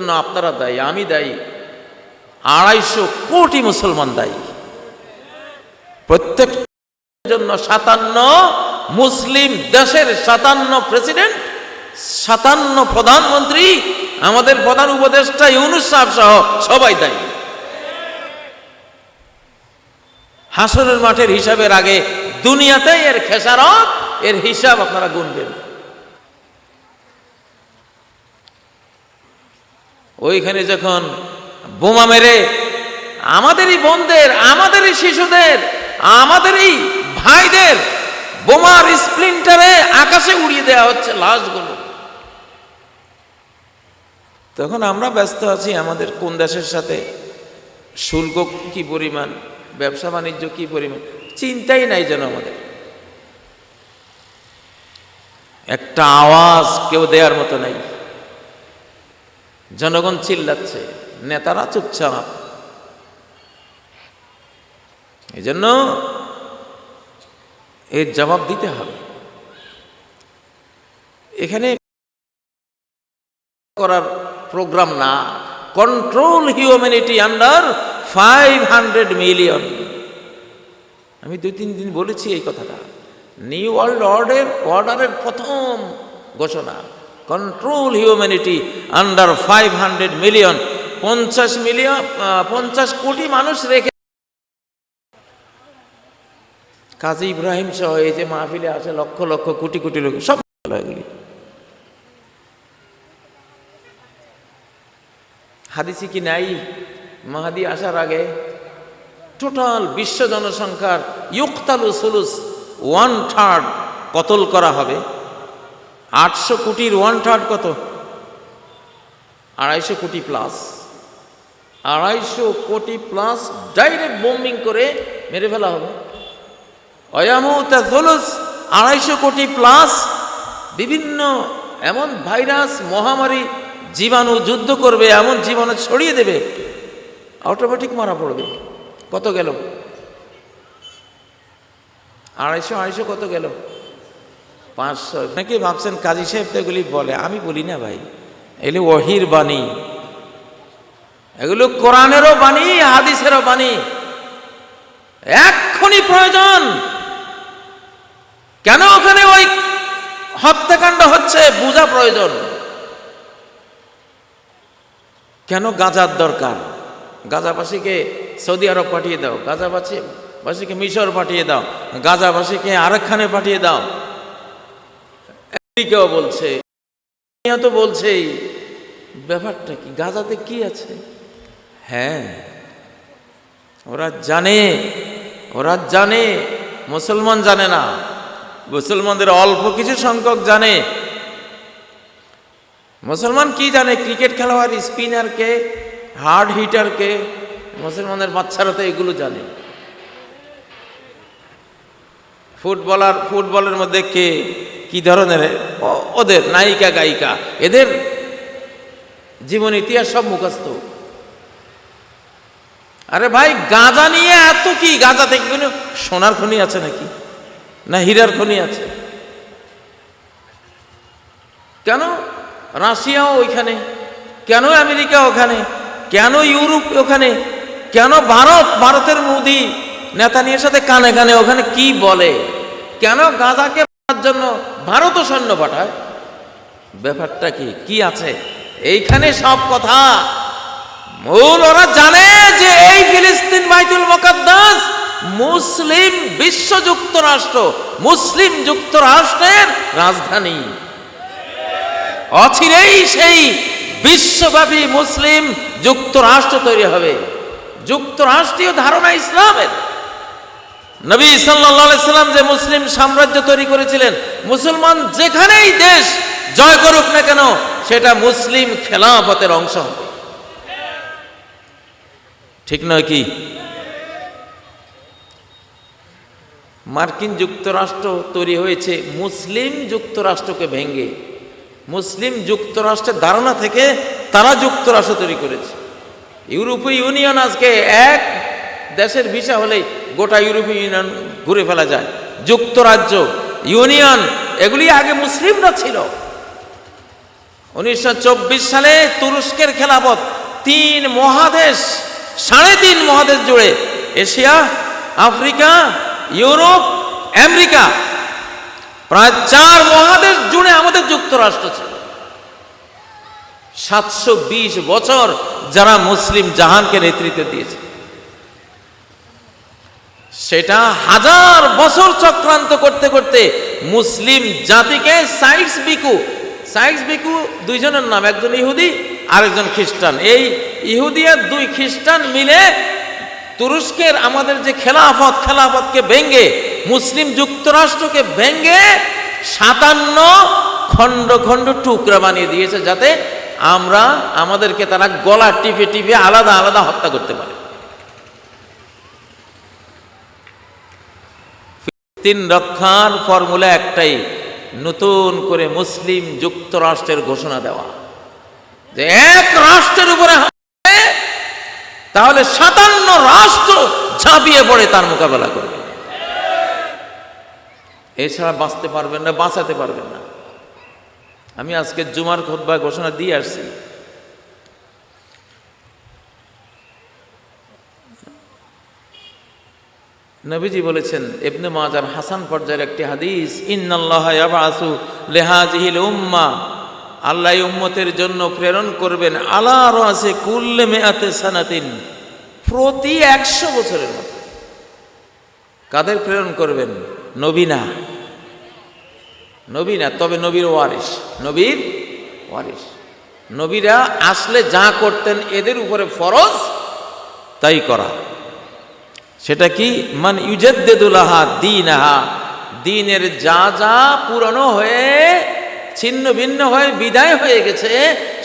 জন্য আপনারা দায়ী, আমি দায়ী। আড়াইশো কোটি মুসলমান দায়ী। প্রত্যেক জন্য সাতান্ন মুসলিম দেশের সাতান্ন প্রেসিডেন্ট, সাতান্ন প্রধানমন্ত্রী, আমাদের প্রধান উপদেষ্টা ইউনুস সাহেব সহ সবাই দায়ী। হাসনের মাঠের হিসাবের আগে দুনিয়াতে এর খেসারত, এর হিসাব আপনারা গুনবেন। ওইখানে যখন বোমা মেরে আমাদেরই বোনদের, আমাদেরই শিশুদের, আমাদেরই ভাইদের বোমার স্প্লিন্টারে আকাশে উড়িয়ে দেওয়া হচ্ছে লাশগুলো। তখন আমরা ব্যস্ত আছি আমাদের কোন দেশের সাথে, শুল্ক কি পরিমাণ, ব্যবসা বাণিজ্য কি পরিমাণ, চিন্তাই নাই যেন আমাদের। একটা আওয়াজ কেউ দেওয়ার মতো নাই। জনগণ চিল্লাচ্ছে, নেতারা চুপচাপ। এই জন্য এর জবাব দিতে হবে। এখানে করার প্রোগ্রাম না। Control humanity under five hundred million আমি দুই তিন দিন বলেছি এই কথাটা। নিউ ওয়ার্ল্ড অর্ডার অর্ডারের প্রথম ঘোষণা। Control humanity under five hundred million পঞ্চাশ মিলিয়ন পঞ্চাশ কোটি মানুষ রেখে কাজী ইব্রাহিম সহ এই যে মাহফিলে আছে লক্ষ লক্ষ কোটি কোটি লোক, সব এগুলি হাদিসি কি নাই? মাহাদি আসার আগে টোটাল বিশ্ব জনসংখ্যার ইউক্তালু সুলুস ওয়ান থার্ড কতল করা হবে? আটশো কোটির ওয়ান থার্ড কত? আড়াইশো কোটি প্লাস আড়াইশো কোটি প্লাস ডাইরেক্ট বোম্বিং করে মেরে ফেলা হবে। আড়াইশো কোটি প্লাস বিভিন্ন এমন ভাইরাস মহামারী জীবাণু যুদ্ধ করবে, এমন জীবাণু ছড়িয়ে দেবে অটোমেটিক মারা পড়বে। কত গেল? আড়াইশো আড়াইশো কত গেল? পাঁচশো। নাকি ভাবছেন কাজী সাহেব তো এগুলি বলে। আমি বলি না ভাই। এগুলি ওহির বাণী। এগুলো কোরআনেরও বাণী, হাদিসেরও বাণী। এক্ষুনি প্রয়োজন। কেন ওখানে ওই হত্যাকাণ্ড হচ্ছে? বোঝা প্রয়োজন। কেন গাজার দরকার? গাজাবাসীকে সৌদি আরব পাঠিয়ে দাও। গাজাবাসী বাসীকে মিশর পাঠিয়ে দাও। গাজাবাসীকে আরেকখানে পাঠিয়ে দাও। আমেরিকাও বলছে তো বলছেই ব্যাপারটা কি গাজাতে কি আছে? হ্যাঁ। ওরা জানে ওরা জানে মুসলমান জানে না। মুসলমানদের অল্প কিছু সংখ্যক জানে। মুসলমান কি জানে ক্রিকেট খেলোয়াড় স্পিনারকে হার্ড হিটারকে মুসলমানের বাচ্চারা তো এগুলো জানে। ফুটবলার ফুটবলের মধ্যে কে? কি ধরনের? ওদের নায়িকা, গায়িকা, এদের জীবন ইতিহাস সব মুখস্থ। আরে ভাই, গাঁজা নিয়ে এত কি? গাঁজা থেকে কোনো সোনার খনি আছে নাকি? না হীরার খনি আছে? কেন? রাশিয়াও ওইখানে। কেন আমেরিকা ওখানে? কেন ইউরোপ ওখানে? কেন ভারত? ভারতের মোদি নিয়ে সাথে কানে কানে ওখানে কি বলে? কেন গাঁজাকে জন্য ভারতও সৈন্য পাঠায়। ব্যাপারটা কি? কি আছে? এইখানে সব কথা। মূল ওরা জানে যে এই ফিলিস্তিন বাইতুল মোকাদ্দাস মুসলিম বিশ্ব যুক্তরাষ্ট্র, মুসলিম যুক্তরাষ্ট্রের রাজধানী। অচিরেই সেই বিশ্বব্যাপী মুসলিম যুক্তরাষ্ট্র তৈরি হবে। যুক্তরাষ্ট্রীয় ধারণা ইসলামের। নবী সাল্লাম যে মুসলিম সাম্রাজ্য তৈরি করেছিলেন, মুসলমান যেখানেই দেশ জয় করুক না কেন, সেটা মুসলিম খেলাফতের অংশ হবে। ঠিক নয় কি? মার্কিন যুক্তরাষ্ট্র তৈরি হয়েছে, মুসলিম যুক্তরাষ্ট্রকে ভেঙে। মুসলিম যুক্তরাষ্ট্রের ধারণা থেকে তারা যুক্তরাষ্ট্র তৈরি করেছে। ইউরোপীয় ইউনিয়ন আজকে এক দেশের ভিসা হলেই গোটা ইউরোপীয় ইউনিয়ন ঘুরে ফেলা যায়। যুক্তরাজ্য, ইউনিয়ন, এগুলি আগে মুসলিমরা ছিল। উনিশশো চব্বিশ সালে তুরস্কের খেলাফত তিন মহাদেশ, সাড়ে তিন মহাদেশ জুড়ে এশিয়া, আফ্রিকা, ইউরোপ, আমেরিকা, প্রায় চার মহাদেশ জুড়ে আমাদের যুক্তরাষ্ট্র ছিল। সাতশো বিশ বছর যারা মুসলিম জাহানকে নেতৃত্ব দিয়েছে। সেটা হাজার বছর চক্রান্ত করতে করতে মুসলিম জাতিকে সাইক্স বিকু সাইক্স বিকু দুইজনের নাম, একজন ইহুদি, আরেকজন খ্রিস্টান। এই ইহুদি আর দুই খ্রিস্টান মিলে তুরস্কের আমাদের যে খেলাফত, খেলাফতকে ভেঙ্গে, মুসলিম যুক্তরাষ্ট্রকে ভেঙ্গে সাতান্ন খণ্ড খণ্ড টুকরা বানিয়ে দিয়েছে যাতে আমরা আমাদেরকে তারা গলা টিপে টিপে আলাদা আলাদা হত্যা করতে পারে। তিন রক্ষার ফর্মুলা একটাই, নতুন করে মুসলিম যুক্তরাষ্ট্রের ঘোষণা দেওয়া। যে এক রাষ্ট্রের উপরে তাহলে সাতান্ন রাষ্ট্র ঝাঁপিয়ে পড়ে তার মোকাবেলা করবে। এছাড়া বাঁচতে পারবেন না, বাঁচাতে পারবেন না। আমি আজকে জুমার খোদ্া ঘোষণা দিয়ে আসছি। নবীজি বলেছেন, ইবনে মাজার হাসান পর্যায়ের একটি হাদিস, ইন্নাল্লাহ লেহাজিহিল উম্মা আল্লাহ উম্মতের জন্য প্রেরণ করবেন, আলা রাসে কুল্লে মেয়াতে সানাতিন প্রতি একশো বছরের মতো। কাদের প্রেরণ করবেন? নবীনা নবীনা তবে নবীর ওয়ারিস নবীর ওয়ারিস নবীরা আসলে যা করতেন, এদের উপরে ফরজ, তাই করা। সেটা কি? মান ইউজেদ্দেদুলাহা দিন আহা দিনের যা যা পুরনো হয়ে, ছিন্ন ভিন্ন হয়ে, বিদায় হয়ে গেছে,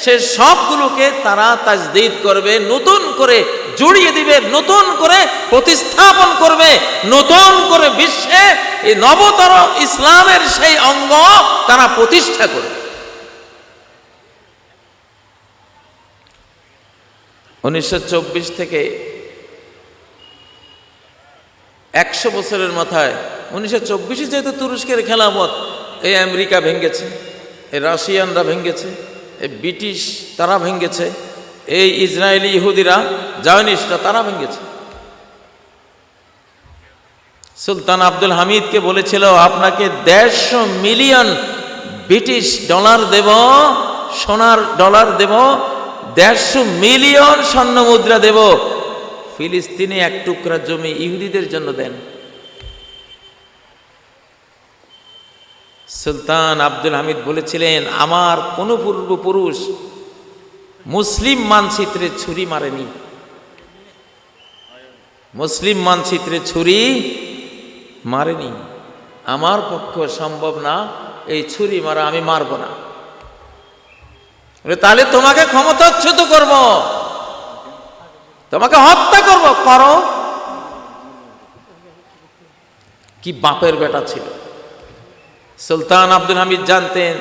সে সবগুলোকে তারা তাজদিদ করবে, নতুন করে জড়িয়ে দিবে, নতুন করে প্রতিস্থাপন করবে, নতুন করে বিশ্বে এই নবতর ইসলামের সেই অঙ্গ তারা প্রতিষ্ঠা করবে। উনিশশো চব্বিশ থেকে একশো বছরের মাথায় উনিশশো চব্বিশে যেহেতু তুরস্কের খেলামত, এই আমেরিকা ভেঙ্গেছে, এই রাশিয়ানরা ভেঙ্গেছে, এই ব্রিটিশ তারা ভেঙ্গেছে, এই ইসরায়েলি ইহুদিরা, জায়নিস্টরা তারা ভেঙ্গেছে। সুলতান আব্দুল হামিদকে বলেছিল, আপনাকে দেড়শো মিলিয়ন ব্রিটিশ ডলার দেব, সোনার ডলার দেব, দেড়শো মিলিয়ন স্বর্ণ মুদ্রা দেব ফিলিস্তিনে এক টুকরা জমি ইহুদিদের জন্য দেন। সুলতান আব্দুল হামিদ বলেছিলেন, আমার কোনো পূর্বপুরুষ মুসলিম মানচিত্রে ছুরি মারেনি। মুসলিম মানচিত্রে ছুরি মারেনি। আমার পক্ষে সম্ভব না, এই ছুরি মারা আমি মারব না। তাহলে তোমাকে ক্ষমতাচ্যুত করব। তোমাকে হত্যা করব, করো। কি বাপের বেটা ছিল? সুলতান আব্দুল হামিদ জানতেন,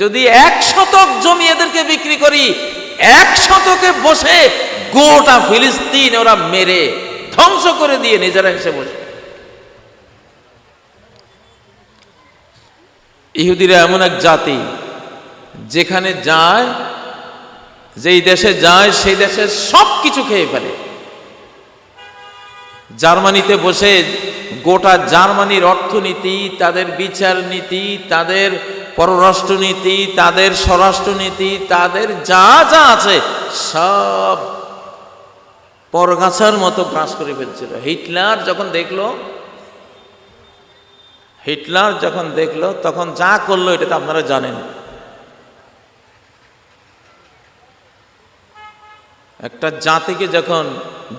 যদি এক শতক জমি এদেরকে বিক্রি করি, এক শতকে বসে গোটা ফিলিস্তিন ওরা মেরে ধ্বংস করে দিয়ে নিজেরা এসে বসে। ইহুদিরা এমন এক জাতি, যেখানে যায় যেই দেশে যায়, সেই দেশের সব কিছু খেয়ে ফেলে। জার্মানিতে বসে গোটা জার্মানির অর্থনীতি, তাদের বিচার নীতি, তাদের পররাষ্ট্রনীতি, তাদের স্বরাষ্ট্রনীতি, তাদের যা যা আছে, সব পরগাছার মতো গ্রাস করে ফেলছিল। হিটলার যখন দেখল, হিটলার যখন দেখল, তখন যা করল, এটা তো আপনারা জানেন। একটা জাতিকে যখন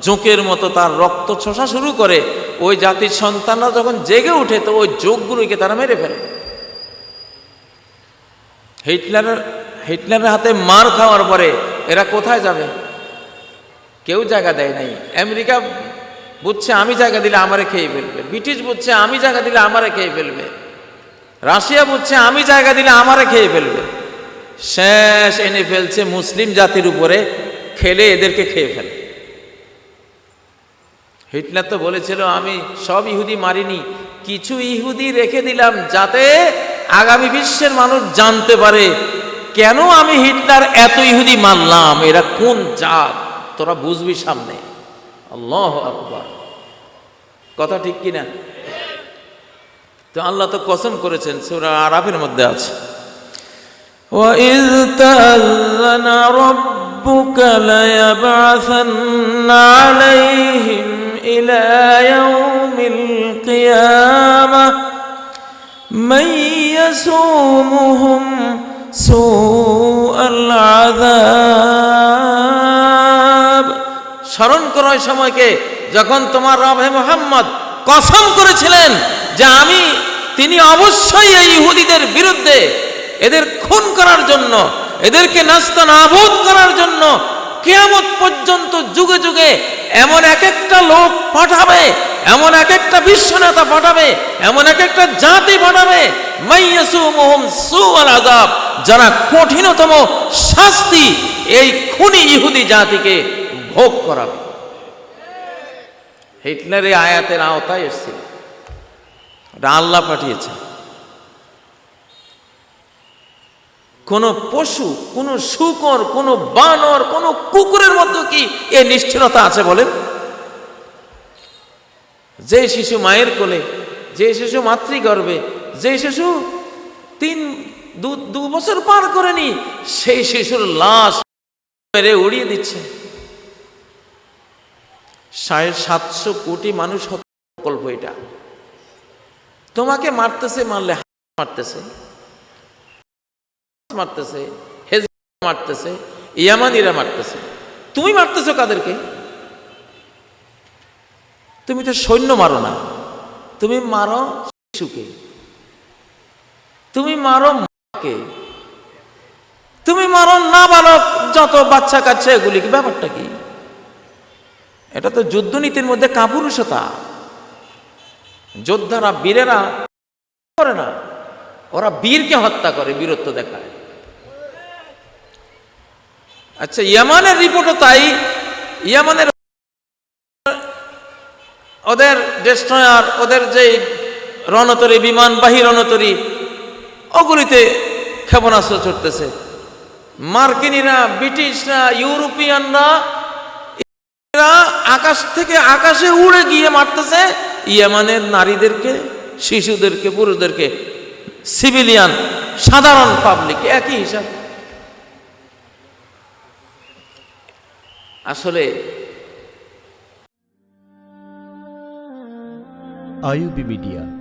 জোঁকের মতো তার রক্ত ছোষা শুরু করে, ওই জাতির সন্তানরা যখন জেগে ওঠে, তো ওই যোগগুলোকে তারা মেরে ফেলে। হিটলারের হিটলারের হাতে মার খাওয়ার পরে এরা কোথায় যাবে? কেউ জায়গা দেয় নাই। আমেরিকা বুঝছে, আমি জায়গা দিলে আমারে খেয়ে ফেলবে। ব্রিটিশ বুঝছে, আমি জায়গা দিলে আমারে খেয়ে ফেলবে। রাশিয়া বুঝছে, আমি জায়গা দিলে আমারে খেয়ে ফেলবে। শেষ এনে ফেলছে মুসলিম জাতির উপরে খেলে এদেরকে খেয়ে ফেলে হিটলার তো বলেছিল আমি সব ইহুদি মারিনি কিছু ইহুদি রেখে দিলাম যাতে আগামী বিশ্বের মানুষ জানতে পারে কেন আমি হিটলার এত ইহুদি মানলাম এরা কোন জাত তোরা বুঝবি সামনে আল্লাহ আকবার কথা ঠিক কিনা তো আল্লাহ তো কসম করেছেন সুরা আরাফের মধ্যে আছে وإذ تأذن ربك ليبعثن عليهم إلى يوم القيامة من يسومهم سوء العذاب স্মরণ করো ওই সময়কে যখন তোমার রব হে মোহাম্মদ কসম করেছিলেন যে আমি তিনি অবশ্যই এই ইহুদিদের বিরুদ্ধে এদের খুন করার জন্য এদেরকে নাস্তা নাবুদ করার জন্য কেয়ামত পর্যন্ত যুগে যুগে এমন এক একটা লোক পাঠাবে, এমন এক একটা বিশ্বনেতা পাঠাবে, এমন এক একটা জাতি পাঠাবে যারা কঠিনতম শাস্তি এই খুনি ইহুদি জাতিকে ভোগ করাবে। হিটলার আয়াতের আওতায় এসেছিল। আল্লাহ পাঠিয়েছে কোন পশু, কোন শুকর, কোন বানর, কোন কুকুরের মধ্যে কি এ নিষ্ঠুরতা আছে বলেন? যে শিশু মায়ের কোলে, যে শিশু মাতৃগর্ভে, যে শিশু তিন, দু বছর পার করেনি, সেই শিশুর লাশ মেরে উড়িয়ে দিচ্ছে। সাড়ে সাতশো কোটি মানুষ প্রকল্প এটা। তোমাকে মারতেছে, মারলে মারতেছে। মারতেছে হেজ মারতেছে, ইয়ামানিরা মারতেছে। তুমি মারতেছো কাদেরকে? তুমি তো সৈন্য মারো না। তুমি মারো শিশুকে। তুমি মারো মাকে। তুমি মারো না বালক যত বাচ্চা কাচ্চা এগুলি, কি ব্যাপারটা কি? এটা তো যুদ্ধনীতির মধ্যে কাপুরুষতা। যোদ্ধারা, বীরেরা, করে না। ওরা বীরকে হত্যা করে, বীরত্ব দেখায়। আচ্ছা ইয়ামানের রিপোর্টও তাই। ইয়ামানের ওদের ডেস্ট্রয়ার ওদের যে রণতরী, বিমানবাহী রণতরী, ওগুলিতে ক্ষেপণাস্ত্র চড়তেছে মার্কিনীরা, ব্রিটিশরা, ইউরোপিয়ানরা আকাশ থেকে আকাশে উড়ে গিয়ে মারতেছে ইয়ামানের নারীদেরকে, শিশুদেরকে, পুরুষদেরকে। সিভিলিয়ান, সাধারণ পাবলিক একই হিসাব। আসলে আইউবি মিডিয়া